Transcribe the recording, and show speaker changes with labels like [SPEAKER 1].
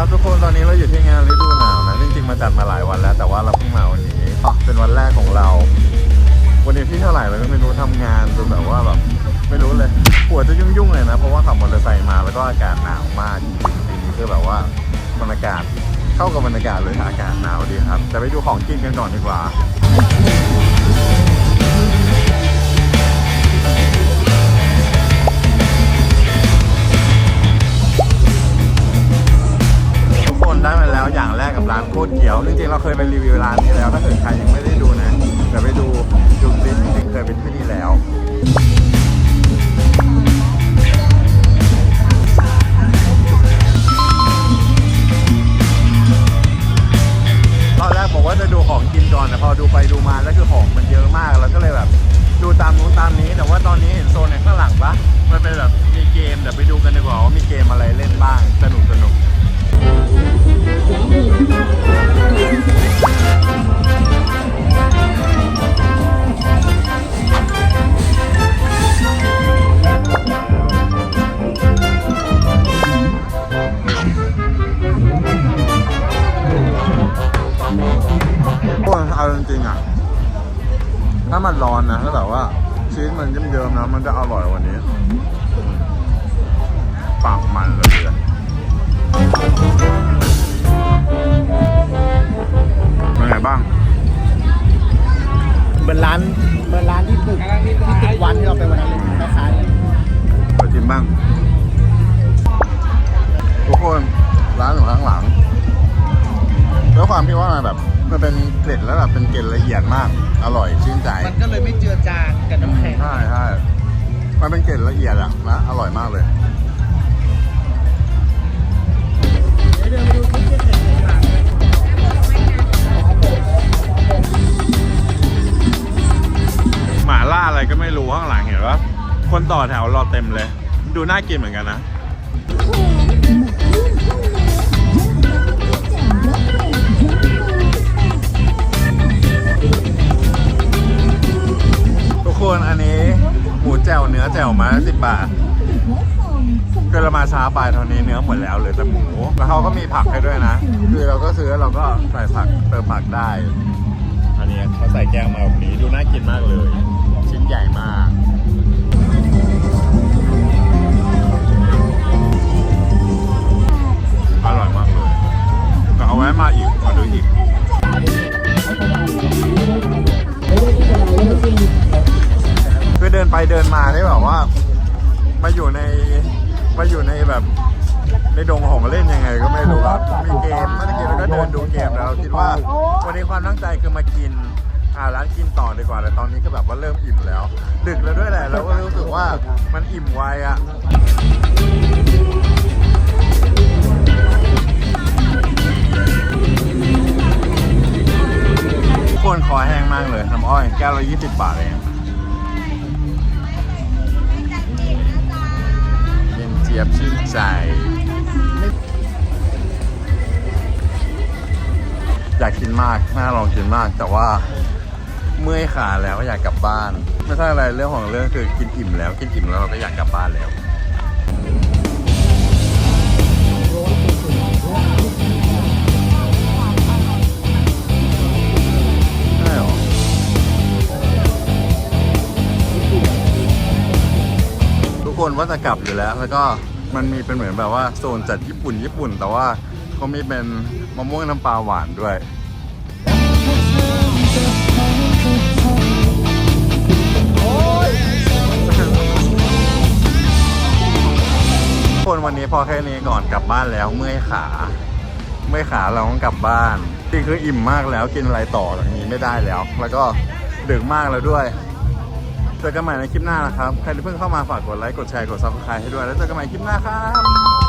[SPEAKER 1] ครับทุกคนตอนนี้เราอยู่ที่งานฤดูหนาวนะจริงๆมาจัดมาหลายวันแล้ว แต่ว่าเราเพิ่งมาวันนี้อะเป็นวันแรกของเรา วันนี้ที่เท่าไหร่เราก็ไม่รู้ทำงานจนแบบว่าแบบไม่รู้เลยหัวจะยุ่งๆเลยนะ เพราะว่าขับมอเตอร์ไซค์มาแล้วก็อากาศหนาวมากจริงๆปีนี้คือแบบว่าบรรยากาศเข้ากับบรรยากาศเลยอากาศหนาวดีครับจะไปดูของกินกันก่อนดีกว่า ร้านโคตรเขียวจริงๆเราเคยไปรีวิวร้านนี้แล้ว ถ้าเกิดใครยังไม่ได้ดูนะเดี๋ยวไปดูดูคลิปจริงๆเคยไปที่นี่แล้วตอนแรกบอกว่าจะดูของกินก่อนแต่พอดูไปดูมาแล้วคือของมันเยอะมากแล้วก็เลยแบบดูตามนู้นตามนี้ แต่ว่าตอนนี้เห็นโซนในข้างหลังปะมันเป็นแบบมีเกมเดี๋ยวไปดูกันดีกว่าว่ามีเกมอะไรเล่น ถ้ามันร้อนนะถ้าแบบว่าชีสมันเยิ้มๆนะมันจะอร่อยกวันนี้ ปากมันเลยอะเป็นไงบ้าง
[SPEAKER 2] เหมือนร้านเหมือนร้านที่ปลูกที่ติดวันที่เราไปวันนั้นเลยคล้ายๆเลย
[SPEAKER 1] ไปชิมบ้างทุกคนร้านอยู่ข้างหลังด้วยความที่ว่ามันแบบ มันเป็นเกล็ดแล้วแบบเป็นเกล็ดละเอียดมาก อร่อยชื่นใจ
[SPEAKER 2] มันก็เลยไม่เจือจางกับน้ำแข็ง
[SPEAKER 1] ใช่ใช่มันเป็นเกล็ดละเอียดอะนะอร่อยมากเลย
[SPEAKER 2] เดินไปดูที่เจ็ดเลยค่ะ
[SPEAKER 1] หมาล่าอะไรก็ไม่รู้ข้างหลังเห็นปะคนต่อแถวรอเต็มเลย ดูน่ากินเหมือนกันนะ ร้อยสิบบาทคือเรามาช้าไปเท่านี้เนื้อหมดแล้วเหลือแต่หมูแล้วเขาก็มีผักให้ด้วยนะ คือเราก็ซื้อเราก็ใส่ผักเติมผักได้ อันนี้เขาใส่แกงมาแบบนี้ดูน่ากินมากเลย นี้ความตั้งใจคือมากินอ่าร้านกินต่อดีกว่าแต่ตอนนี้ก็แบบว่าเริ่มอิ่มแล้ว ดึกแล้วด้วยแหละเราก็รู้สึกว่ามันอิ่มไวอะทุกคนคอแห้งมากเลยน้ำอ้อยแก้วละ20บาทเองเย็นเจี๊ยบชื่นใจากกินมาก น่าลองกินมาก แต่ว่าเมื่อยขาแล้วอยากกลับบ้าน ไม่ใช่อะไรเรื่องของเรื่องคือกินอิ่มแล้ว กินอิ่มแล้วเราก็อยากกลับบ้านแล้วใช่หรอทุกคนว่าจะกลับอยู่แล้ว แล้วก็มันมีเป็นเหมือนแบบว่าโซนจัดญี่ปุ่นญี่ปุ่น แต่ว่าเขามีเป็นมะม่วงน้ำปลาหวานด้วย พอแค่นี้ก่อนกลับบ้านแล้วเมื่อยขา เมื่อยขาเราต้องกลับบ้านจริงคืออิ่มมากแล้วกินอะไรต่อจางนี้ไม่ได้แล้ว แล้วก็ดึกมากแล้วด้วยเจอกันใหม่ในคลิปหน้านะครับ ใครที่เพิ่งเข้ามาฝากกดไลค์ กดแชร์ กดซับสไครต์ให้ด้วย แล้วเจอกันใหม่คลิปหน้าครับ